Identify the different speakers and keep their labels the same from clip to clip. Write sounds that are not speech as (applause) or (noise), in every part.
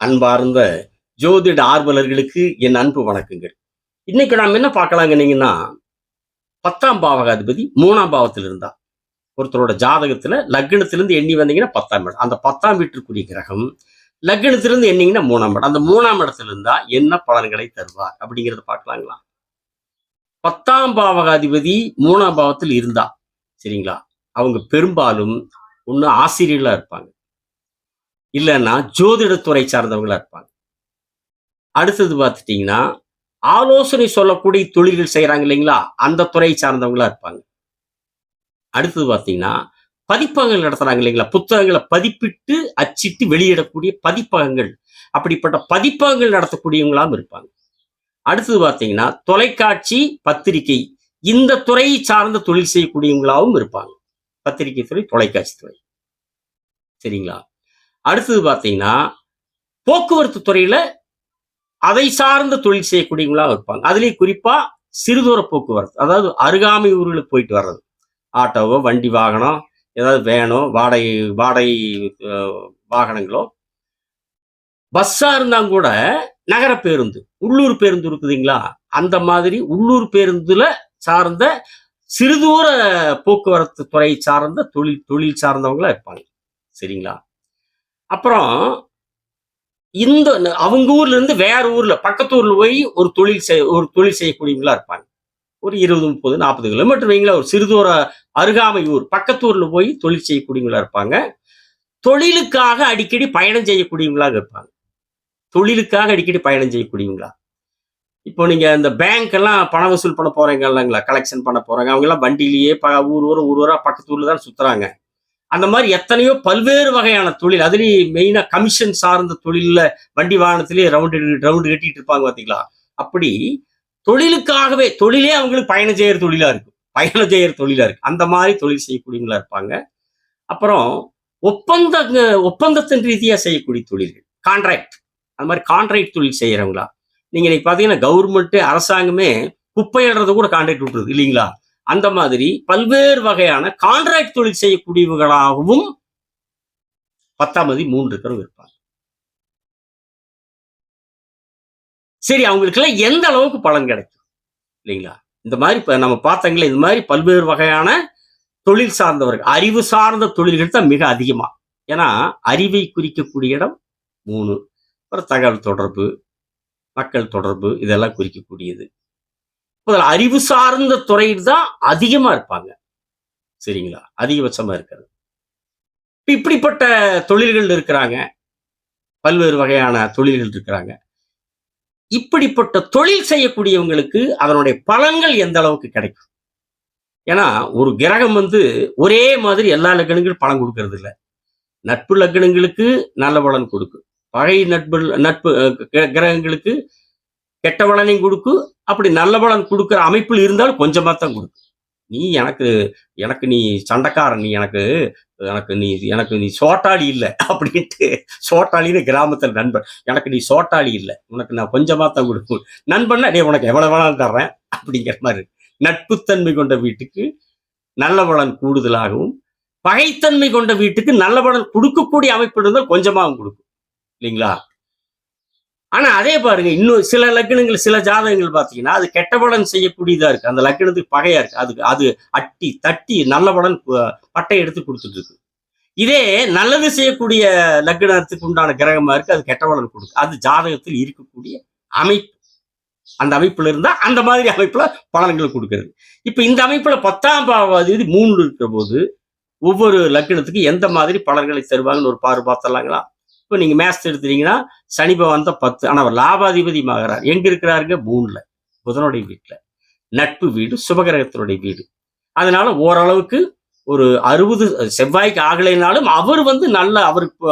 Speaker 1: அன்பார்ந்த ஜோதிட ஆர்வலர்களுக்கு என் அன்பு வணக்கங்கள். இன்னைக்கு நாம் என்ன பார்க்கலாங்கன்னீங்கன்னா பத்தாம் பாவகாதிபதி மூணாம் பாவத்தில் இருந்தா ஒருத்தரோட ஜாதகத்துல லக்னத்திலிருந்து எண்ணி வந்தீங்கன்னா பத்தாம் இடம். அந்த பத்தாம் வீட்டிற்குரிய கிரகம் லக்னத்திலிருந்து எண்ணீங்கன்னா மூணாம் இடம். அந்த மூணாம் இடத்துல இருந்தா என்ன பலன்களை தருவார் அப்படிங்கிறத பார்க்கலாங்களா? பத்தாம் பாவகாதிபதி மூணாம் பாவத்தில் இருந்தா சரிங்களா? அவங்க பெரும்பாலும் ஒன்று ஆசிரியர்களா இருப்பாங்க. இல்லைன்னா ஜோதிடத்துறை சார்ந்தவங்களா இருப்பாங்க. அடுத்தது பார்த்துட்டீங்கன்னா ஆலோசனை சொல்லக்கூடிய தொழில்கள் செய்கிறாங்க இல்லைங்களா? அந்த துறை சார்ந்தவங்களா இருப்பாங்க. அடுத்தது பார்த்தீங்கன்னா பதிப்பகங்கள் நடத்துறாங்க இல்லைங்களா? புத்தகங்களை பதிப்பிட்டு அச்சிட்டு வெளியிடக்கூடிய பதிப்பகங்கள். அப்படிப்பட்ட பதிப்பகங்கள் நடத்தக்கூடியவங்களாம் இருப்பாங்க. அடுத்தது பார்த்தீங்கன்னா தொலைக்காட்சி பத்திரிகை. இந்த துறையை சார்ந்த தொழில் செய்யக்கூடியவங்களாவும் இருப்பாங்க. பத்திரிகை துறை தொலைக்காட்சி துறை. சரிங்களா? அடுத்தது பார்த்தீங்கன்னா போக்குவரத்து துறையில அதை சார்ந்த தொழில் செய்யக்கூடியவங்களா இருப்பாங்க. அதுலேயும் குறிப்பா சிறுதூர போக்குவரத்து அதாவது அருகாமை ஊர்களுக்கு போயிட்டு வர்றது. ஆட்டோவோ வண்டி வாகனம் ஏதாவது வேனோ வாடகை வாடகை வாகனங்களோ. பஸ்ஸாக இருந்தா கூட நகர பேருந்து உள்ளூர் பேருந்து இருக்குதுங்களா? அந்த மாதிரி உள்ளூர் பேருந்துல சார்ந்த சிறுதூர போக்குவரத்து துறை சார்ந்த தொழில் தொழில் சார்ந்தவங்களா இருப்பாங்க. சரிங்களா? அப்புறம் இந்த அவங்க ஊர்ல இருந்து வேற ஊர்ல பக்கத்து ஊர்ல போய் ஒரு தொழில் செய் ஒரு தொழில் செய்யக்கூடியவங்களா இருப்பாங்க. ஒரு இருபது முப்பது நாற்பது கிலோமீட்டர் வைங்களா ஒரு சிறுதூர அருகாமை ஊர் பக்கத்து ஊர்ல போய் தொழில் செய்யக்கூடியவங்களா இருப்பாங்க. தொழிலுக்காக அடிக்கடி பயணம் செய்யக்கூடியவங்களாக இருப்பாங்க. தொழிலுக்காக அடிக்கடி பயணம் செய்யக்கூடியவங்களா. இப்போ நீங்க இந்த பேங்க் எல்லாம் பணம் வசூல் பண்ண போறீங்க இல்லைங்களா? கலெக்ஷன் பண்ண போறாங்க. அவங்க எல்லாம் வண்டியிலேயே ஊர் ஊர் ஊர் ஊரா பக்கத்து ஊர்ல தான் சுத்துறாங்க. அந்த மாதிரி எத்தனையோ பல்வேறு வகையான தொழில் அதுலேயும் மெயினா கமிஷன் சார்ந்த தொழில்ல வண்டி வாகனத்திலேயே ரவுண்டு ரவுண்டு கட்டிட்டு இருப்பாங்க பார்த்தீங்களா அப்படி தொழிலுக்காகவே தொழிலே அவங்களுக்கு பயணம் செய்கிற தொழிலா இருக்கும். பயணம் செய்கிற தொழிலா இருக்கு. அந்த மாதிரி தொழில் செய்யக்கூடியவங்களா இருப்பாங்க. அப்புறம் ஒப்பந்த ஒப்பந்தத்தின் ரீதியா செய்யக்கூடிய தொழில்கள் கான்ட்ராக்ட் அந்த மாதிரி கான்ட்ராக்ட் தொழில் செய்யறவங்களா? நீங்க இன்னைக்கு பாத்தீங்கன்னா கவர்மெண்ட்டு அரசாங்கமே குப்பையிடுறத கூட கான்ட்ராக்ட் விட்டுருது இல்லைங்களா? அந்த மாதிரி பல்வேறு வகையான கான்ட்ராக்ட் தொழில் செய்யக்கூடியவர்களாகவும் பத்தாம் மதி மூன்று இருக்கிறவங்க இருப்பாங்க. சரி அவங்களுக்கெல்லாம் எந்த அளவுக்கு பலன் கிடைக்கும்? இல்லைங்களா? இந்த மாதிரி இப்போ நம்ம பார்த்தங்களே இந்த மாதிரி பல்வேறு வகையான தொழில் சார்ந்தவர்கள் அறிவு சார்ந்த தொழில்கள் தான் மிக அதிகமாக ஏன்னா அறிவை குறிக்கக்கூடிய இடம் மூணு. அப்புறம் தகவல் தொடர்பு மக்கள் தொடர்பு இதெல்லாம் குறிக்கக்கூடியது. முதல்ல அறிவு சார்ந்த துறையில் தான் அதிகமா இருப்பாங்க. சரிங்களா? அதிகபட்சமா இருக்கிறது. இப்படிப்பட்ட தொழில்கள் இருக்கிறாங்க. பல்வேறு வகையான தொழில்கள் இருக்கிறாங்க. இப்படிப்பட்ட தொழில் செய்யக்கூடியவங்களுக்கு அதனுடைய பலன்கள் எந்த அளவுக்கு கிடைக்கும்? ஏன்னா ஒரு கிரகம் வந்து ஒரே மாதிரி எல்லா லக்னங்களும் பலன் கொடுக்கறது இல்லை. நட்பு லக்னங்களுக்கு நல்ல பலன் கொடுக்கும். பகை நட்பு நட்பு கிரகங்களுக்கு கெட்ட பலனையும் கொடுக்கும் அப்படி நல்ல பலன் கொடுக்குற அமைப்பில் இருந்தாலும் கொஞ்சமாக தான் கொடுக்கும் நீ எனக்கு எனக்கு நீ சண்டைக்காரன் நீ எனக்கு எனக்கு நீ எனக்கு நீ சோட்டாளி இல்லை அப்படின்ட்டு சோட்டாளின்னு கிராமத்தில் நண்பன். எனக்கு நீ சோட்டாளி இல்லை. உனக்கு நான் கொஞ்சமாக தான் கொடுக்கும் நண்பன்னா டே உனக்கு எவ்வளோ வேணாலும் தர்றேன் அப்படிங்கிற மாதிரி. இருக்கு. நட்புத்தன்மை கொண்ட வீட்டுக்கு நல்ல பலன் கூடுதலாகவும் பகைத்தன்மை கொண்ட வீட்டுக்கு நல்ல பலன் கொடுக்கக்கூடிய அமைப்பு இருந்தால் கொஞ்சமாகவும் கொடுக்கும். இல்லைங்களா? ஆனா அதே பாருங்க இன்னும் சில லக்னங்கள் சில ஜாதகங்கள் பாத்தீங்கன்னா அது கெட்ட பலன் செய்யக்கூடியதா இருக்கு. அந்த லக்னத்துக்கு பகையா இருக்கு. அதுக்கு அது அட்டி தட்டி நல்ல பலன் பட்டை எடுத்து கொடுத்துட்டு இருக்கு. இதே நல்லது செய்யக்கூடிய லக்னத்துக்கு உண்டான கிரகமா இருக்கு. அது கெட்ட பலன் கொடுக்கு அது ஜாதகத்தில் இருக்கக்கூடிய அமைப்பு. அந்த அமைப்புல இருந்தா அந்த மாதிரி அமைப்புல பலன்கள் கொடுக்கறது. இப்ப இந்த அமைப்புல பத்தாம் பாவாதி மூணு இருக்கிற போது ஒவ்வொரு லக்னத்துக்கு எந்த மாதிரி பலன்களை தருவாங்கன்னு ஒரு பார்வை பார்த்தலாங்களா இப்போ நீங்கள் மேத்ஸ் எடுத்துட்டீங்கன்னா சனி பகவான் தான் பத்து. ஆனால் அவர் லாபாதிபதி ஆகிறார் எங்கே இருக்கிறாருங்க? மூணில் புதனுடைய வீட்டில் நட்பு வீடு சுபகிரகத்தினுடைய வீடு. அதனால ஓரளவுக்கு ஒரு அறுபது செவ்வாய்க்கு ஆகலைனாலும் அவர் வந்து நல்ல அவருக்கு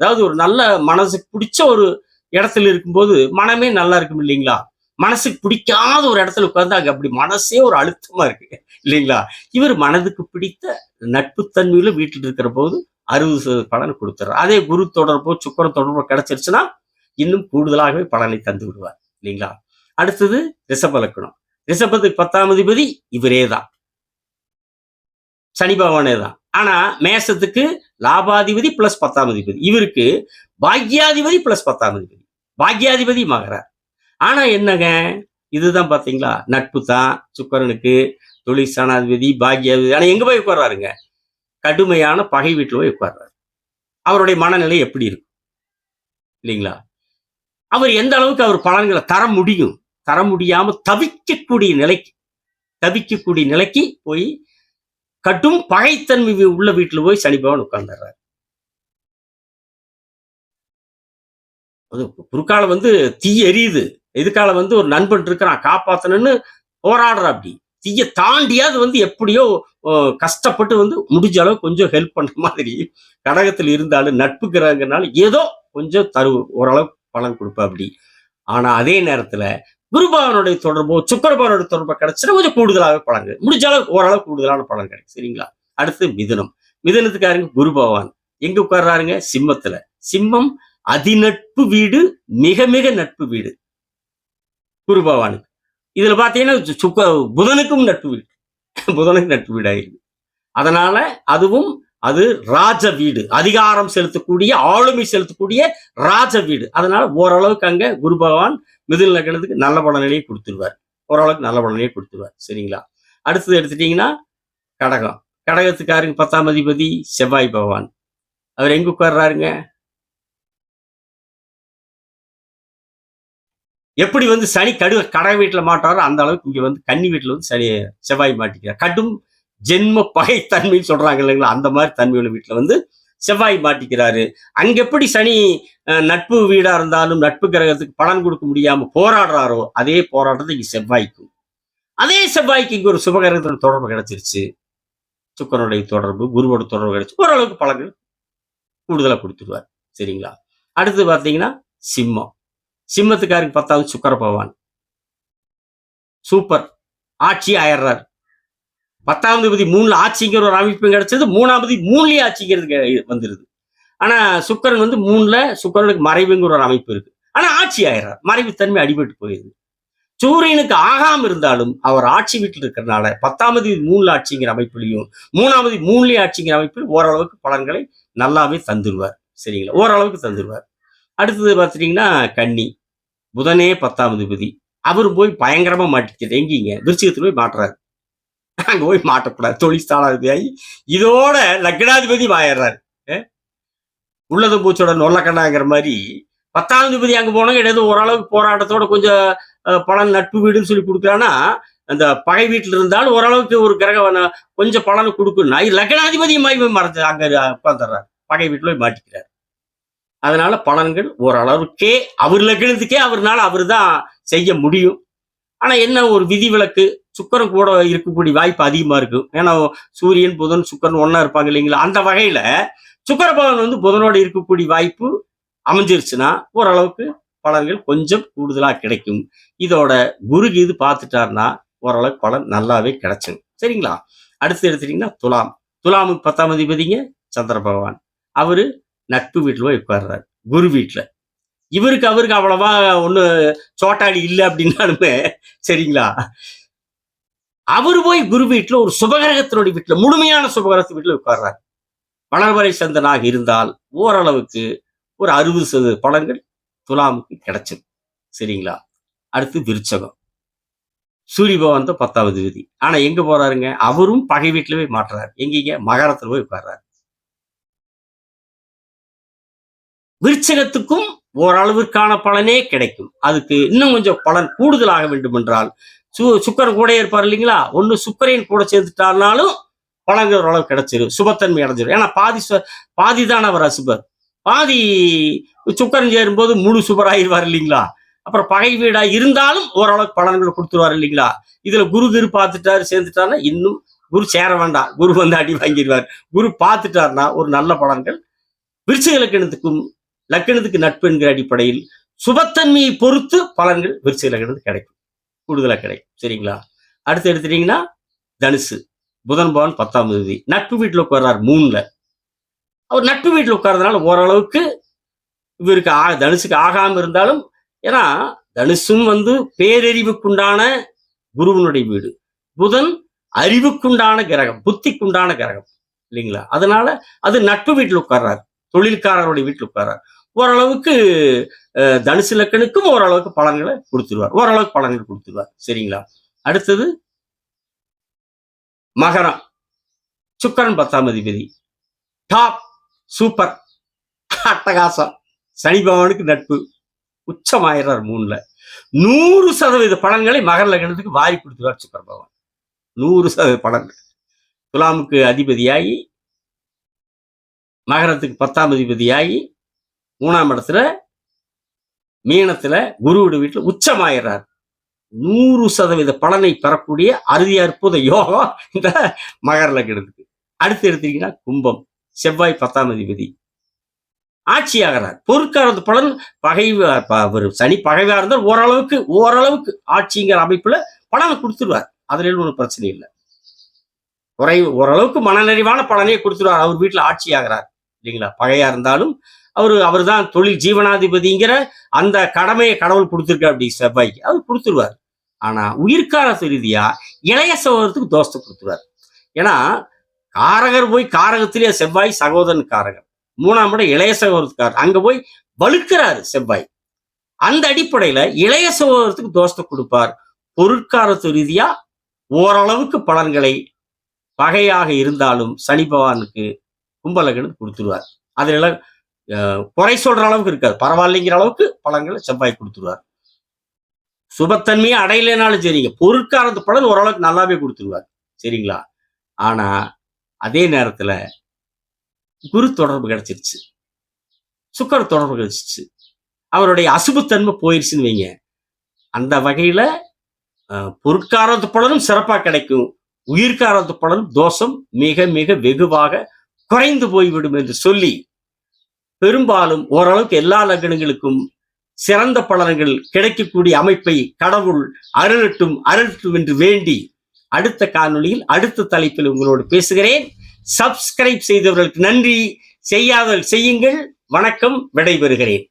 Speaker 1: அதாவது ஒரு நல்ல மனசுக்கு பிடிச்ச ஒரு இடத்துல இருக்கும்போது மனமே நல்லா இருக்கும் இல்லைங்களா? மனசுக்கு பிடிக்காத ஒரு இடத்துல உட்காந்து அங்கே அப்படி மனசே ஒரு அழுத்தமா இருக்கு. இல்லைங்களா? இவர் மனதுக்கு பிடித்த நட்புத்தன்மையில வீட்டில் இருக்கிற போது அறுபது சதவீத பலன் கொடுத்துறாரு அதே குரு தொடர்போ சுக்கர தொடர்போ கிடைச்சிருச்சுன்னா இன்னும் கூடுதலாகவே பலனை தந்து விடுவார். இல்லைங்களா? அடுத்தது ரிஷப லக்கணம் ரிஷபத்துக்கு பத்தாம் அதிபதி இவரே தான் சனி பகவானே தான் ஆனா மேசத்துக்கு லாபாதிபதி பிளஸ் பத்தாம் அதிபதி. இவருக்கு பாக்யாதிபதி பிளஸ் பத்தாம் அதிபதி. பாக்யாதிபதி மகரார். ஆனா என்னங்க? இதுதான் பாத்தீங்களா? நட்பு தான் சுக்கரனுக்கு தொழில் ஸ்தானாதிபதி பாக்யாதிபதி. ஆனா எங்க போய் உட்கார்றாருங்க கடுமையான பகை வீட்டில் போய் உட்கார்றாரு. அவருடைய மனநிலை எப்படி இருக்கும்? இல்லைங்களா? அவர் எந்த அளவுக்கு அவர் பலன்களை தர முடியும்? தர முடியாம தவிக்கக்கூடிய நிலைக்கு தவிக்கக்கூடிய நிலைக்கு போய் கடும் பகைத்தன்மை உள்ள வீட்டில் போய் சனிபவன் உட்கார்ந்துடுறாரு. அது குறுக்கால வந்து தீ எரியுது. எதுக்கால வந்து ஒரு நண்பன் இருக்கிறான் காப்பாத்தணும்னு போராடுற அப்படி தீய தாண்டியாவது வந்து எப்படியோ கஷ்டப்பட்டு வந்து முடிஞ்ச அளவு கொஞ்சம் ஹெல்ப் பண்ற மாதிரி கடகத்தில் இருந்தாலும் நட்புக்கிறாங்கனால ஏதோ கொஞ்சம் தரு ஓரளவு பலன் கொடுப்பா அப்படி ஆனா அதே நேரத்துல குருபவனுடைய தொடர்போ சுக்கரபவனுடைய தொடர்போ கிடைச்சுன்னா கொஞ்சம் கூடுதலாக பலன் முடிஞ்ச அளவு ஓரளவு கூடுதலான பலன் கிடைக்கும் சரிங்களா? அடுத்து மிதனம். மிதுனத்துக்காரங்க குரு பகவான் எங்க உட்கார்றாருங்க? சிம்மத்துல. சிம்மம் அதிநட்பு வீடு மிக மிக நட்பு வீடு. குரு பகவானுக்கு இதில் பார்த்தீங்கன்னா சுக்க புதனுக்கும் நட்பு வீடு (laughs) புதனுக்கு நட்பு வீடாயிருக்கு அதனால அதுவும் அது ராஜ வீடு. அதிகாரம் செலுத்தக்கூடிய ஆளுமை செலுத்தக்கூடிய ராஜ வீடு. அதனால ஓரளவுக்கு அங்கே குரு பகவான் மிதில் லக்னத்துக்கு நல்ல பலனையே கொடுத்துருவார். ஓரளவுக்கு நல்ல பலனையே கொடுத்துருவார். சரிங்களா? அடுத்தது எடுத்துட்டீங்கன்னா கடகம். கடகத்துக்காருங்க பத்தாம் அதிபதி செவ்வாய் பகவான். அவர் எங்கே உட்கார்றாருங்க? எப்படி வந்து சனி கடு கடை வீட்டில் மாட்டாரோ அந்த அளவுக்கு இங்கே வந்து கன்னி வீட்டில் வந்து சனி செவ்வாய் மாட்டிக்கிறார். கடும் ஜென்ம பகைத்தன்மைன்னு சொல்கிறாங்க இல்லைங்களா? அந்த மாதிரி தன்மையுள்ள வீட்டில் வந்து செவ்வாய் மாட்டிக்கிறாரு. அங்க எப்படி சனி நட்பு வீடா இருந்தாலும் நட்பு கிரகத்துக்கு பலன் கொடுக்க முடியாம போராடுறாரோ அதே போராட்டத்தை இங்க செவ்வாய்க்கும். அதே செவ்வாய்க்கு இங்க ஒரு சுபகிரகத்தோட தொடர்பு கிடைச்சிருச்சு. சுக்கரனுடைய தொடர்பு குருவோட தொடர்பு கிடைச்சு ஓரளவுக்கு பலன்கள் கூடுதலாக கொடுத்துருவார். சரிங்களா? அடுத்து பார்த்தீங்கன்னா சிம்மம். சிம்மத்துக்காருக்கு பத்தாவது சுக்கர பகவான். சூப்பர். ஆட்சி ஆயிடுறார். பத்தாம் தேதி மூணுல ஆட்சிங்கிற ஒரு அமைப்பு கிடைச்சது மூணாம் தேதி மூணுலயே ஆட்சிங்கிறது வந்துருது. ஆனா சுக்கரன் வந்து மூணுல சுக்கரனுக்கு மறைவுங்கிற ஒரு அமைப்பு இருக்கு. ஆனா ஆட்சி ஆயிடுறார். மறைவு தன்மை அடிபட்டு போயிருது. சூரியனுக்கு ஆகாம இருந்தாலும் அவர் ஆட்சி வீட்டில் இருக்கிறனால பத்தாம் தேதி மூணுல ஆட்சிங்கிற அமைப்புலையும் மூணாவது மூணுலயே ஆட்சிங்கிற அமைப்பில் ஓரளவுக்கு பலன்களை நல்லாவே தந்துருவார் சரிங்களா? ஓரளவுக்கு தந்துருவார் அடுத்தது பார்த்துட்டீங்கன்னா கன்னி. புதனே பத்தாம் அதிபதி. அவர் போய் பயங்கரமா மாட்டிக்கிறது எங்கீங்க? விருச்சிகத்துல போய் மாட்டுறாரு. அங்க போய் மாட்டக்கூடாது. தொழில் ஸ்தானாதிபதியாகி இதோட லக்னாதிபதி ஆயிடுறாரு அஹ் உள்ளது பூச்சோட நொல்லக்கண்ணாங்கிற மாதிரி பத்தாம் அதிபதி அங்க போனாங்க ஏதோ ஓரளவுக்கு போராட்டத்தோட கொஞ்சம் பலன் நட்பு வீடுன்னு சொல்லி கொடுக்குறான்னா அந்த பகை வீட்டில் இருந்தாலும் ஓரளவுக்கு ஒரு கிரகம் கொஞ்சம் பலன் கொடுக்குன்னா நான் லக்னாதிபதி போய் மறந்து அங்க உட்காந்துடுறாரு பகை வீட்டில் போய் மாட்டிக்கிறார். அதனால பலன்கள் ஓரளவுக்கே அவர் லக்னத்துக்கே அவர்னால அவர் தான் செய்ய முடியும். ஆனா என்ன ஒரு விதிவிலக்கு? சுக்கரன் கூட இருக்கக்கூடிய வாய்ப்பு அதிகமா இருக்கும் ஏன்னா சூரியன் புதன் சுக்கரன் ஒன்றா இருப்பாங்க இல்லைங்களா? அந்த வகையில சுக்கர பவன் வந்து புதனோட இருக்கக்கூடிய வாய்ப்பு அமைஞ்சிருச்சுன்னா ஓரளவுக்கு பலன்கள் கொஞ்சம் கூடுதலாக கிடைக்கும். இதோட குரு இது பார்த்துட்டாருன்னா ஓரளவுக்கு பலன் நல்லாவே கிடைச்சிடும் சரிங்களா? அடுத்து எடுத்துட்டீங்கன்னா துலாம். துலாமுக்கு பத்தாம் அதிபதிங்க சந்திர பகவான். அவரு நட்பு வீட்டில் போய் உட்கார்றாரு. குரு வீட்டில். இவருக்கு அவருக்கு அவ்வளவா ஒண்ணு சோட்டாடி இல்லை அப்படின்னாலுமே சரிங்களா? அவர் போய் குரு வீட்டுல ஒரு சுபகிரகத்தினுடைய வீட்டுல முழுமையான சுபகிரகத்து வீட்டுல உட்கார்றாரு. வளர்வரை சந்தனாக இருந்தால் ஓரளவுக்கு ஒரு அறுபது சதவீத பலன்கள் துலாமுக்கு கிடைச்சது சரிங்களா? அடுத்து விருச்சகம். சூரிய பகவான் தான் பத்தாவது விதி. ஆனா எங்க போறாருங்க? அவரும் பகை வீட்டில் போய் மாட்டுறாரு. எங்கேங்க? மகரத்தில் போய் உட்கார்றாரு. விருச்சகத்துக்கும் ஓரளவிற்கான பலனே கிடைக்கும். அதுக்கு இன்னும் கொஞ்சம் பலன் கூடுதலாக வேண்டும் என்றால் சு சுக்கரன் கூட இருப்பார் இல்லைங்களா? ஒன்று சுக்கரையும் கூட சேர்த்துட்டாருனாலும் பலன்கள் ஓரளவு கிடைச்சிரும். சுபத்தன்மை அடைஞ்சிரும். ஏன்னா பாதி சு- பாதி தான் அவர் அசுபர். பாதி சுக்கரன் சேரும்போது முழு சுபர் ஆயிடுவார் இல்லைங்களா? அப்புறம் பகை வீடா இருந்தாலும் ஓரளவுக்கு பலன்கள் கொடுத்துருவார் இல்லைங்களா? இதுல குரு குரு பார்த்துட்டாரு சேர்ந்துட்டாருன்னா இன்னும் குரு சேர வேண்டாம். குரு வந்து அடி வாங்கிடுவார். குரு பார்த்துட்டாருன்னா ஒரு நல்ல பலன்கள் விருச்சிகளுக்கு லக்கணத்துக்கும் லக்கணத்துக்கு நட்பு என்கிற அடிப்படையில் சுபத்தன்மையை பொறுத்து பலன்கள் விருச்சிக லக்கணத்துக்கு கிடைக்கும். கூடுதலா கிடைக்கும். சரிங்களா? அடுத்து எடுத்துட்டீங்கன்னா தனுசு. புதன் பவன் பத்தாம் தேதி. நட்பு வீட்டில் உட்கார்றார் மூணுல. அவர் நட்பு வீட்டில் உட்கார்றதுனால ஓரளவுக்கு இவருக்கு ஆ தனுசுக்கு ஆகாம இருந்தாலும் ஏன்னா தனுசும் வந்து பேரறிவுக்குண்டான குருவனுடைய வீடு. புதன் அறிவுக்குண்டான கிரகம் புத்திக்குண்டான கிரகம். இல்லைங்களா? அதனால அது நட்பு வீட்டில் உட்கார்றார். தொழில்காரருடைய வீட்டில் உட்கார்றார். ஓரளவுக்கு தனுசு லக்கனுக்கும் ஓரளவுக்கு பலன்களை கொடுத்துருவார். ஓரளவுக்கு பலன்கள் கொடுத்துருவார். சரிங்களா? அடுத்தது மகரம். சுக்கரன் பத்தாம் அதிபதி. Top super. அட்டகாசம். சனி பகவானுக்கு நட்பு. உச்சமாயிடுறார் மூணுல. நூறு சதவீத பலன்களை மகர லக்னத்துக்கு வாரி கொடுத்துருவார் சுக்கர பகவான். நூறு சதவீத பலன்கள். துலாமுக்கு அதிபதியாகி மகரத்துக்கு பத்தாம் அதிபதியாகி மூணாம் இடத்துல மீனத்துல குருவோட வீட்டுல உச்சமாயிடுறார் நூறு சதவீத பலனை பெறக்கூடிய அறுதி அற்புத யோகம் இந்த மகர லக்னத்துக்கு அடுத்து எடுத்தீங்கன்னா கும்பம் செவ்வாய் பத்தாம் அதிபதி. ஆட்சியாகிறார். பொருட்காரத்து பலன் பகை சனி பகைவா இருந்தால் ஓரளவுக்கு ஓரளவுக்கு ஆட்சிங்கிற அமைப்புல பலனை கொடுத்துருவார். அதுல ஒன்றும் பிரச்சனை இல்லை. குறைவு ஓரளவுக்கு மனநிறைவான பலனையே கொடுத்துருவார். அவர் வீட்டுல ஆட்சியாகிறார். இல்லைங்களா? பகையா இருந்தாலும் அவரு அவர் தான் தொழில் ஜீவனாதிபதிங்கிற அந்த கடமையை கடவுள் கொடுத்துருக்கார் அப்படி செவ்வாய்க்கு. அவர் கொடுத்துருவார். ஆனா உயிர்காரத்து ரீதியா இளைய சகோதரத்துக்கு தோஷத்தை கொடுத்துருவார். ஏன்னா காரகர் போய் காரகத்திலேயே செவ்வாய் சகோதரன் காரகர். மூணாம் இடம் இளைய சகோதரத்துக்காரர். அங்க போய் வலுக்கிறாரு செவ்வாய். அந்த அடிப்படையில இளைய சகோதரத்துக்கு தோஷத்தை கொடுப்பார். பொருட்காரத்து ரீதியா ஓரளவுக்கு பலன்களை பகையாக இருந்தாலும் சனி பகவானுக்கு கும்பலகனுக்கு கொடுத்துருவார். அதில் குறை சொல்ற அளவுக்கு இருக்காது. பரவாயில்லைங்கிற அளவுக்கு பழங்களை செவ்வாய் கொடுத்துருவார். சுபத்தன்மையை அடையலைனாலும் சரிங்க. பொருட்காரத்து பலன் ஓரளவுக்கு நல்லாவே கொடுத்துருவார். சரிங்களா? ஆனா அதே நேரத்துல குரு தொடர்பு கிடைச்சிருச்சு. சுக்கர தொடர்பு கிடைச்சிருச்சு. அவருடைய அசுபத்தன்மை போயிருச்சுன்னு வைங்க. அந்த வகையில பொருட்காரத்து பலனும் சிறப்பாக கிடைக்கும். உயிர்காரத்து பலனும் தோஷம் மிக மிக வெகுவாக குறைந்து போய்விடும் என்று சொல்லி பெரும்பாலும் ஓரளவுக்கு எல்லா லக்னங்களுக்கும் சிறந்த பலன்கள் கிடைக்கக்கூடிய அமைப்பை கடவுள் அருளட்டும் அருளட்டும் என்று வேண்டி அடுத்த காணொளியில் அடுத்த தலைப்பில் உங்களோடு பேசுகிறேன். சப்ஸ்கிரைப் செய்தவர்களுக்கு நன்றி. செய்யாதவர்கள் செய்யுங்கள். வணக்கம். விடைபெறுகிறேன்.